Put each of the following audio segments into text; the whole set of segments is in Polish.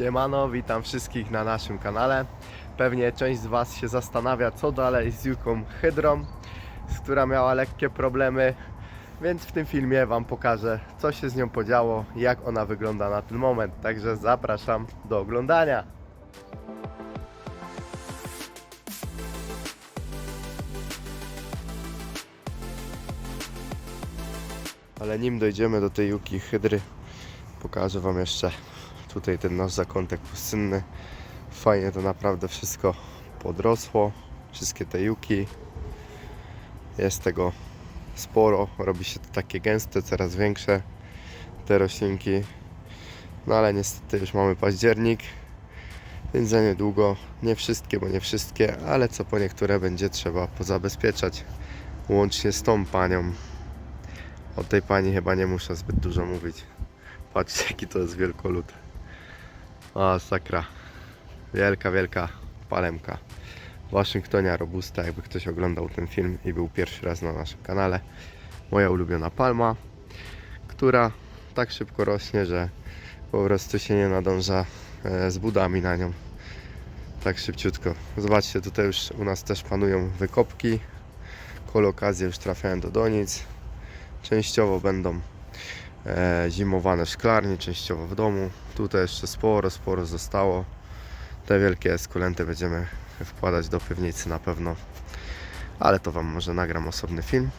Siemano, witam wszystkich na naszym kanale. Pewnie część z Was się zastanawia, co dalej z Juką Hydrą, która miała lekkie problemy, więc w tym filmie Wam pokażę, co się z nią podziało, jak ona wygląda na ten moment. Także zapraszam do oglądania. Ale nim dojdziemy do tej Juki Hydry, pokażę Wam jeszcze tutaj ten nasz zakątek pustynny. Fajnie to naprawdę wszystko podrosło. Wszystkie te juki. Jest tego sporo. Robi się to takie gęste, coraz większe te roślinki. No ale niestety już mamy październik. Więc za niedługo, nie wszystkie, bo nie wszystkie, ale co po niektóre będzie trzeba pozabezpieczać. Łącznie z tą panią. O tej pani chyba nie muszę zbyt dużo mówić. Patrzcie jaki to jest wielkolud. A sakra. Wielka, wielka palemka. Waszyngtonia Robusta, jakby ktoś oglądał ten film i był pierwszy raz na naszym kanale. Moja ulubiona palma, która tak szybko rośnie, że po prostu się nie nadąża e, z budami na nią. Tak szybciutko. Zobaczcie, tutaj już u nas też panują wykopki. Kolokazje już trafiają do donic. Częściowo będą zimowane w szklarni, częściowo w domu. Tutaj jeszcze sporo, sporo zostało. Te wielkie eskulenty będziemy wkładać do piwnicy na pewno, ale to Wam może nagram osobny film.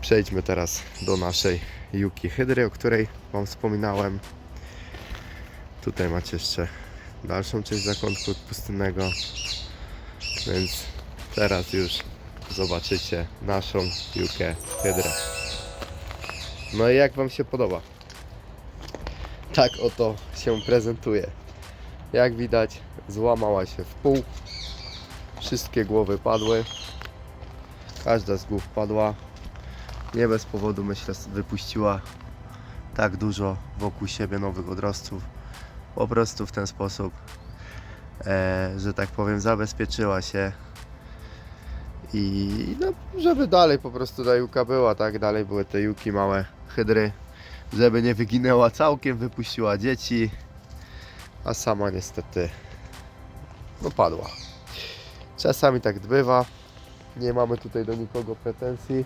Przejdźmy teraz do naszej Yuki Hydry, o której Wam wspominałem. Tutaj macie jeszcze dalszą część zakątku pustynnego, więc teraz już zobaczycie naszą Jukę Hydrę. No i jak Wam się podoba? Tak oto się prezentuje. Jak widać, złamała się w pół. Wszystkie głowy padły. Każda z głów padła. Nie bez powodu, myślę, wypuściła tak dużo wokół siebie nowych odrostów. Po prostu w ten sposób, e, że tak powiem, zabezpieczyła się. I no, żeby dalej po prostu ta juka była, tak? Dalej były te juki małe hydry, żeby nie wyginęła całkiem, wypuściła dzieci, a sama niestety no padła. Czasami tak bywa, nie mamy tutaj do nikogo pretensji,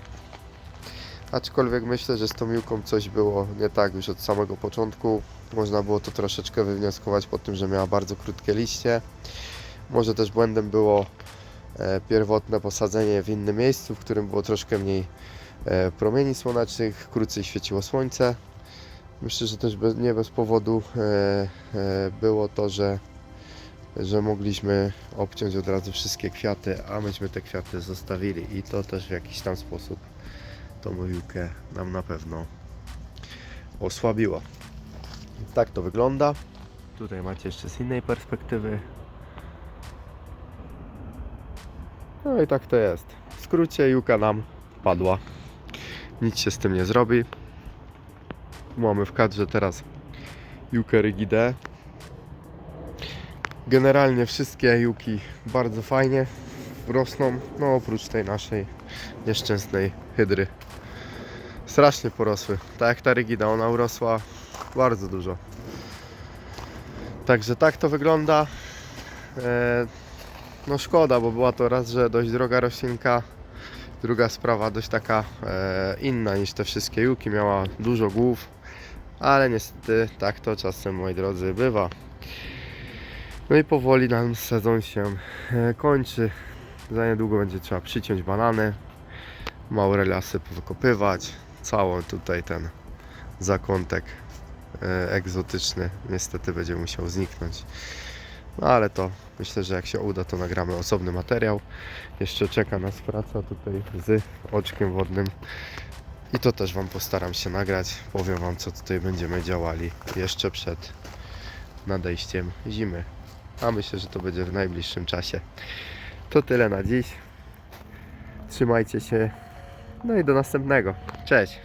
aczkolwiek myślę, że z tą juką coś było nie tak już od samego początku. Można było to troszeczkę wywnioskować po tym, że miała bardzo krótkie liście. Może też błędem było pierwotne posadzenie w innym miejscu, w którym było troszkę mniej e, promieni słonecznych, krócej świeciło słońce. Myślę, że też nie bez powodu e, e, było to, że, że mogliśmy obciąć od razu wszystkie kwiaty, a myśmy te kwiaty zostawili i to też w jakiś tam sposób tą mojukę nam na pewno osłabiło. Tak to wygląda. Tutaj macie jeszcze z innej perspektywy. No i tak to jest. W skrócie Juka nam padła. Nic się z tym nie zrobi. Mamy w kadrze teraz Jukę Rigidę. Generalnie wszystkie Juki bardzo fajnie rosną, no oprócz tej naszej nieszczęsnej hydry. Strasznie porosły. Tak jak ta Rigida, ona urosła bardzo dużo. Także tak to wygląda. E, no szkoda, bo była to raz, że dość droga roślinka. Druga sprawa dość taka e, inna niż te wszystkie juki. Miała dużo głów, ale niestety tak to czasem, moi drodzy, bywa. No i powoli nam sezon się e, kończy. Za niedługo będzie trzeba przyciąć banany, małe lasy powykopywać. Cały tutaj ten zakątek e, egzotyczny niestety będzie musiał zniknąć. No ale to myślę, że jak się uda, to nagramy osobny materiał. Jeszcze czeka nas praca tutaj z oczkiem wodnym. I to też Wam postaram się nagrać. Powiem Wam, co tutaj będziemy działali jeszcze przed nadejściem zimy. A myślę, że to będzie w najbliższym czasie. To tyle na dziś. Trzymajcie się. No i do następnego. Cześć.